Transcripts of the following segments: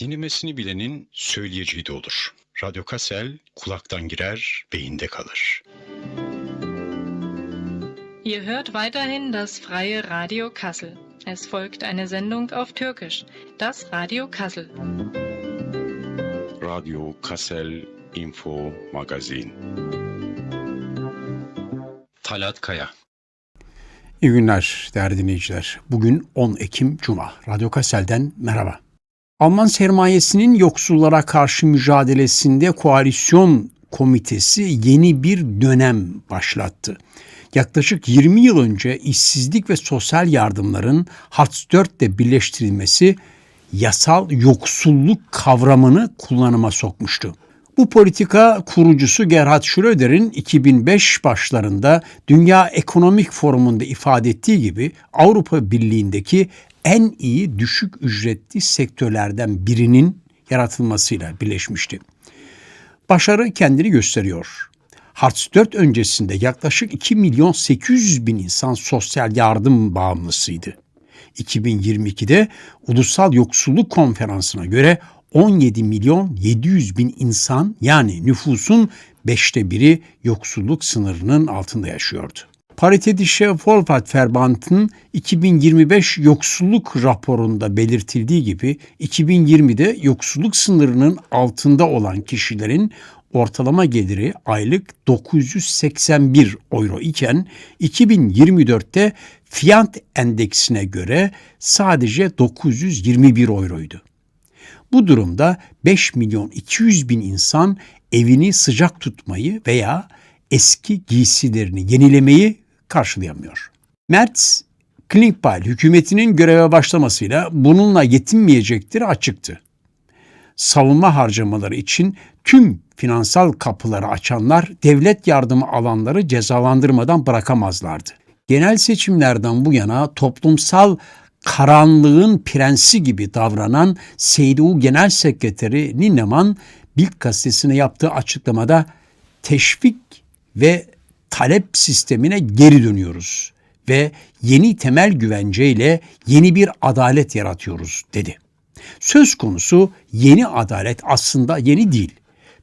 Dinlemesini bilenin söyleyeceği de olur. Radyo Kassel kulaktan girer, beyinde kalır. Ihr hört weiterhin das freie Radio Kassel. Es folgt eine Sendung auf Türkisch, das Radio Kassel. Radyo Kassel Info Magazin. Talat Kaya İyi günler değerli dinleyiciler. Bugün 10 Ekim Cuma. Radyo Kassel'den merhaba. Alman sermayesinin yoksullara karşı mücadelesinde koalisyon komitesi yeni bir dönem başlattı. Yaklaşık 20 yıl önce işsizlik ve sosyal yardımların Hartz 4 ile birleştirilmesi yasal yoksulluk kavramını kullanıma sokmuştu. Bu politika kurucusu Gerhard Schröder'in 2005 başlarında Dünya Ekonomik Forumu'nda ifade ettiği gibi Avrupa Birliği'ndeki en iyi düşük ücretli sektörlerden birinin yaratılmasıyla birleşmişti. Başarı kendini gösteriyor. Hartz 4 öncesinde yaklaşık 2 milyon 800 bin insan sosyal yardım bağımlısıydı. 2022'de Ulusal Yoksulluk Konferansı'na göre 17 milyon 700 bin insan yani nüfusun beşte biri yoksulluk sınırının altında yaşıyordu. Paritedische Wohlfahrtsverband'ın 2025 yoksulluk raporunda belirtildiği gibi 2020'de yoksulluk sınırının altında olan kişilerin ortalama geliri aylık 981 euro iken 2024'te fiyat endeksine göre sadece 921 euroydu. Bu durumda 5 milyon 200 bin insan evini sıcak tutmayı veya eski giysilerini yenilemeyi karşılayamıyor. Merz, Klingbeil hükümetinin göreve başlamasıyla bununla yetinmeyecektir açıktı. Savunma harcamaları için tüm finansal kapıları açanlar devlet yardımı alanları cezalandırmadan bırakamazlardı. Genel seçimlerden bu yana toplumsal karanlığın prensi gibi davranan CDU Genel Sekreteri Ninneman Bild gazetesine yaptığı açıklamada teşvik ve talep sistemine geri dönüyoruz ve yeni temel güvenceyle yeni bir adalet yaratıyoruz dedi. Söz konusu yeni adalet aslında yeni değil.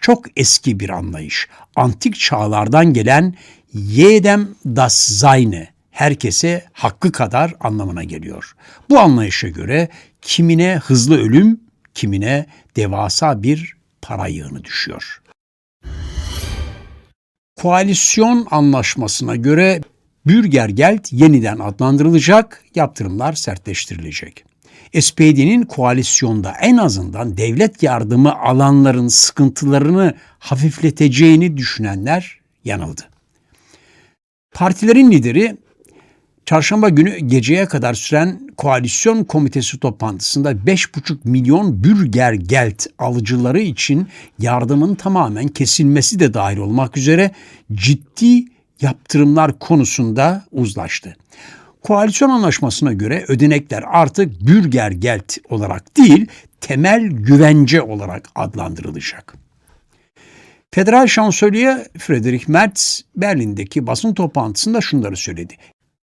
Çok eski bir anlayış. Antik çağlardan gelen Jedem das Seine herkese hakkı kadar anlamına geliyor. Bu anlayışa göre kimine hızlı ölüm, kimine devasa bir para yığını düşüyor. Koalisyon anlaşmasına göre Bürgergeld yeniden adlandırılacak, yaptırımlar sertleştirilecek. SPD'nin koalisyonda en azından devlet yardımı alanların sıkıntılarını hafifleteceğini düşünenler yanıldı. Partilerin lideri Çarşamba günü geceye kadar süren koalisyon komitesi toplantısında 5,5 milyon bürger gelt alıcıları için yardımın tamamen kesilmesi de dahil olmak üzere ciddi yaptırımlar konusunda uzlaştı. Koalisyon anlaşmasına göre ödenekler artık bürger gelt olarak değil, temel güvence olarak adlandırılacak. Federal Şansölye Friedrich Merz Berlin'deki basın toplantısında şunları söyledi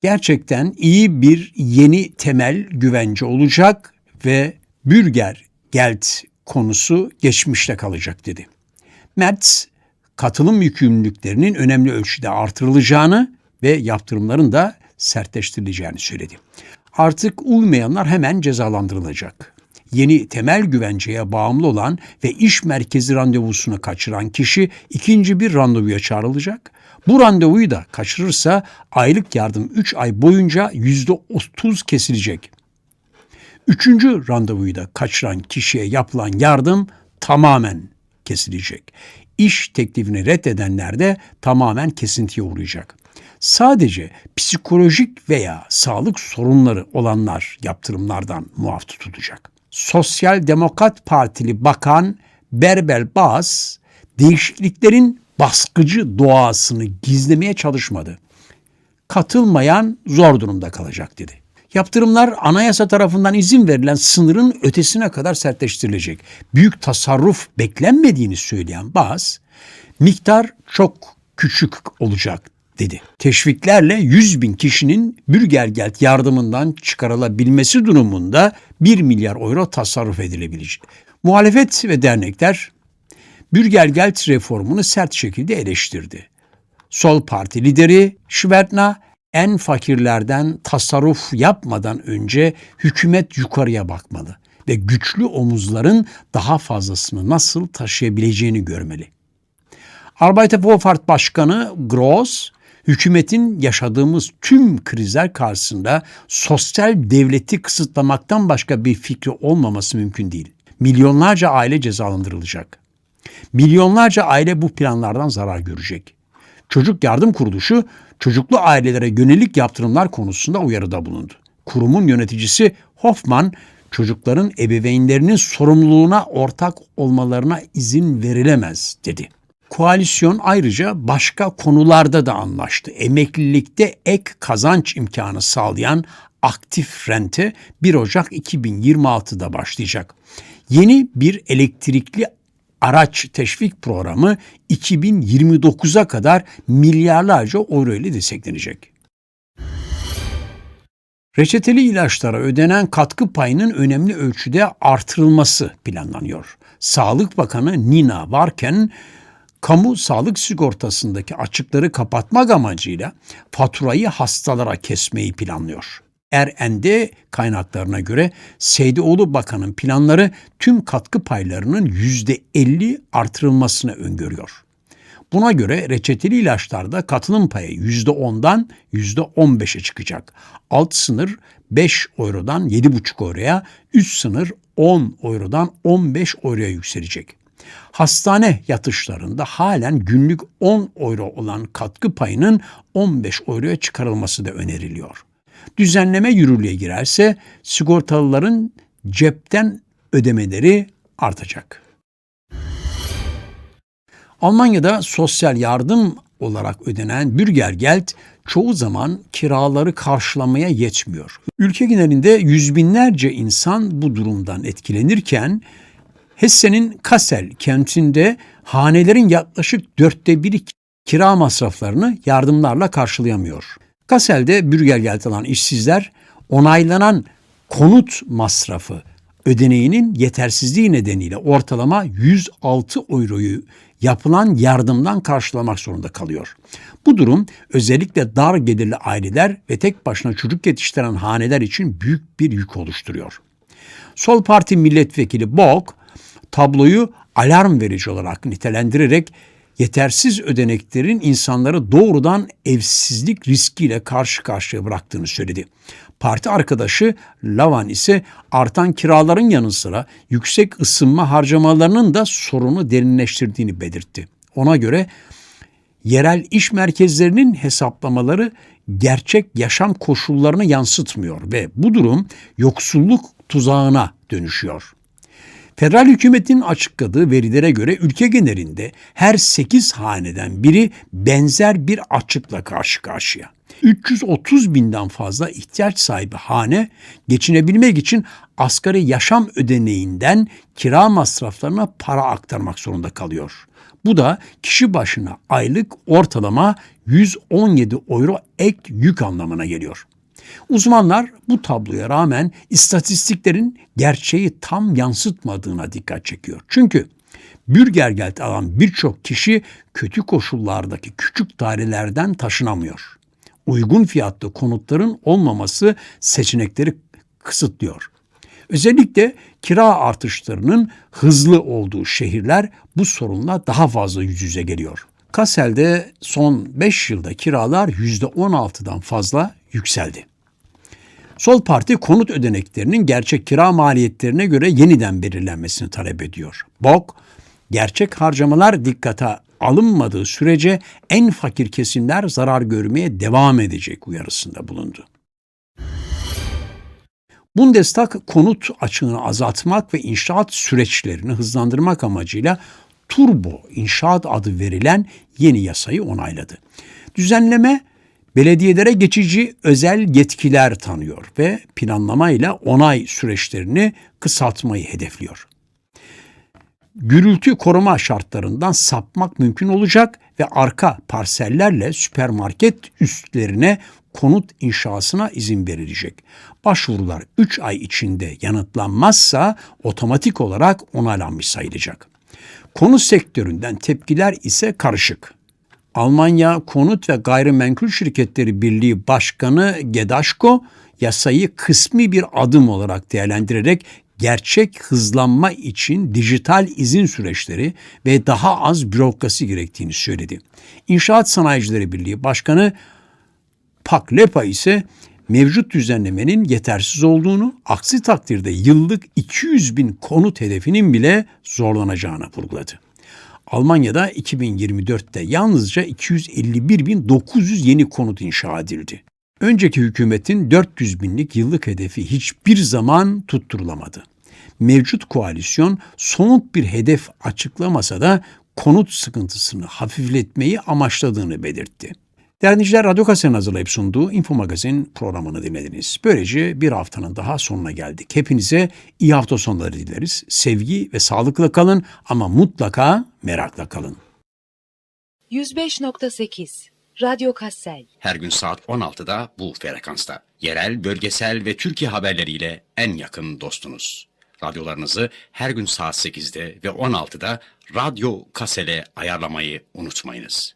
gerçekten iyi bir yeni temel güvence olacak ve Bürger Geld konusu geçmişte kalacak dedi. Merz, katılım yükümlülüklerinin önemli ölçüde artırılacağını ve yaptırımların da sertleştirileceğini söyledi. Artık uymayanlar hemen cezalandırılacak. Yeni temel güvenceye bağımlı olan ve iş merkezi randevusunu kaçıran kişi ikinci bir randevuya çağrılacak bu randevuyu da kaçırırsa aylık yardım 3 ay boyunca %30 kesilecek. Üçüncü randevuyu da kaçıran kişiye yapılan yardım tamamen kesilecek. İş teklifini reddedenler de tamamen kesintiye uğrayacak. Sadece psikolojik veya sağlık sorunları olanlar yaptırımlardan muaf tutulacak. Sosyal Demokrat Partili Bakan Berbel Baz değişikliklerin baskıcı doğasını gizlemeye çalışmadı. Katılmayan zor durumda kalacak dedi. Yaptırımlar anayasa tarafından izin verilen sınırın ötesine kadar sertleştirilecek. Büyük tasarruf beklenmediğini söyleyen Baz, miktar çok küçük olacak dedi. Teşviklerle 100 bin kişinin Bürgergeld yardımından çıkarılabilmesi durumunda 1 milyar euro tasarruf edilebilecek. Muhalefet ve dernekler Bürgergeld reformunu sert şekilde eleştirdi. Sol Parti lideri Schwertner en fakirlerden tasarruf yapmadan önce hükümet yukarıya bakmalı ve güçlü omuzların daha fazlasını nasıl taşıyabileceğini görmeli. Arbeiterwohlfahrt Başkanı Gross, hükümetin yaşadığımız tüm krizler karşısında sosyal devleti kısıtlamaktan başka bir fikri olmaması mümkün değil. Milyonlarca aile cezalandırılacak. Milyonlarca aile bu planlardan zarar görecek. Çocuk Yardım Kuruluşu çocuklu ailelere yönelik yaptırımlar konusunda uyarıda bulundu. Kurumun yöneticisi Hoffman çocukların ebeveynlerinin sorumluluğuna ortak olmalarına izin verilemez dedi. Koalisyon ayrıca başka konularda da anlaştı. Emeklilikte ek kazanç imkanı sağlayan aktif rente 1 Ocak 2026'da başlayacak. Yeni bir elektrikli araç teşvik programı 2029'a kadar milyarlarca euro ile desteklenecek. Reçeteli ilaçlara ödenen katkı payının önemli ölçüde artırılması planlanıyor. Sağlık Bakanı Nina Varken, kamu sağlık sigortasındaki açıkları kapatmak amacıyla faturayı hastalara kesmeyi planlıyor. RND kaynaklarına göre Seydoğlu Bakan'ın planları tüm katkı paylarının %50 artırılmasını öngörüyor. Buna göre reçeteli ilaçlarda katılım payı %10'dan %15'e çıkacak. Alt sınır 5 eurodan 7,5 euroya, üst sınır 10 eurodan 15 euroya yükselecek. Hastane yatışlarında halen günlük 10 euro olan katkı payının 15 euroya çıkarılması da öneriliyor. Düzenleme yürürlüğe girerse sigortalıların cepten ödemeleri artacak. Almanya'da sosyal yardım olarak ödenen Bürgergeld çoğu zaman kiraları karşılamaya yetmiyor. Ülke genelinde yüz binlerce insan bu durumdan etkilenirken Hesse'nin Kassel kentinde hanelerin yaklaşık dörtte biri kira masraflarını yardımlarla karşılayamıyor. Kassel'de Bürgergeld alan işsizler onaylanan konut masrafı ödeneğinin yetersizliği nedeniyle ortalama 106 euroyu yapılan yardımdan karşılamak zorunda kalıyor. Bu durum özellikle dar gelirli aileler ve tek başına çocuk yetiştiren haneler için büyük bir yük oluşturuyor. Sol Parti milletvekili Bok tabloyu alarm verici olarak nitelendirerek yetersiz ödeneklerin insanları doğrudan evsizlik riskiyle karşı karşıya bıraktığını söyledi. Parti arkadaşı Lavan ise artan kiraların yanı sıra yüksek ısınma harcamalarının da sorunu derinleştirdiğini belirtti. Ona göre yerel iş merkezlerinin hesaplamaları gerçek yaşam koşullarını yansıtmıyor ve bu durum yoksulluk tuzağına dönüşüyor. Federal hükümetin açıkladığı verilere göre ülke genelinde her 8 haneden biri benzer bir açıkla karşı karşıya. 330 binden fazla ihtiyaç sahibi hane geçinebilmek için asgari yaşam ödeneğinden kira masraflarına para aktarmak zorunda kalıyor. Bu da kişi başına aylık ortalama 117 euro ek yük anlamına geliyor. Uzmanlar bu tabloya rağmen istatistiklerin gerçeği tam yansıtmadığına dikkat çekiyor. Çünkü Bürgergeld alan birçok kişi kötü koşullardaki küçük dairelerden taşınamıyor. Uygun fiyatlı konutların olmaması seçenekleri kısıtlıyor. Özellikle kira artışlarının hızlı olduğu şehirler bu sorunla daha fazla yüz yüze geliyor. Kassel'de son 5 yılda kiralar %16'dan fazla yükseldi. Sol Parti konut ödeneklerinin gerçek kira maliyetlerine göre yeniden belirlenmesini talep ediyor. BOK, gerçek harcamalar dikkate alınmadığı sürece en fakir kesimler zarar görmeye devam edecek uyarısında bulundu. Bundestag konut açığını azaltmak ve inşaat süreçlerini hızlandırmak amacıyla Turbo İnşaat adı verilen yeni yasayı onayladı. Düzenleme belediyelere geçici özel yetkiler tanıyor ve planlamayla onay süreçlerini kısaltmayı hedefliyor. gürültü koruma şartlarından sapmak mümkün olacak ve arka parsellerle süpermarket üstlerine konut inşasına izin verilecek. Başvurular 3 ay içinde yanıtlanmazsa otomatik olarak onaylanmış sayılacak. Konut sektöründen tepkiler ise karışık. Almanya Konut ve Gayrimenkul Şirketleri Birliği Başkanı Gedaşko yasayı kısmi bir adım olarak değerlendirerek gerçek hızlanma için dijital izin süreçleri ve daha az bürokrasi gerektiğini söyledi. İnşaat Sanayicileri Birliği Başkanı Pak Lepa ise mevcut düzenlemenin yetersiz olduğunu, aksi takdirde yıllık 200 bin konut hedefinin bile zorlanacağını vurguladı. Almanya'da 2024'te yalnızca 251.900 yeni konut inşa edildi. Önceki hükümetin 400 binlik yıllık hedefi hiçbir zaman tutturulamadı. Mevcut koalisyon somut bir hedef açıklamasa da konut sıkıntısını hafifletmeyi amaçladığını belirtti. Değerli Radyo Kase'nin hazırlayıp sunduğu Info Magazin programını dinlediniz. Böylece bir haftanın daha sonuna geldik. Hepinize iyi hafta sonları dileriz. Sevgi ve sağlıkla kalın ama mutlaka merakla kalın. 105.8 Radyo Kassel Her gün saat 16'da bu frekansta. Yerel, bölgesel ve Türkiye haberleriyle en yakın dostunuz. Radyolarınızı her gün saat 8'de ve 16'da Radyo Kasel'e ayarlamayı unutmayınız.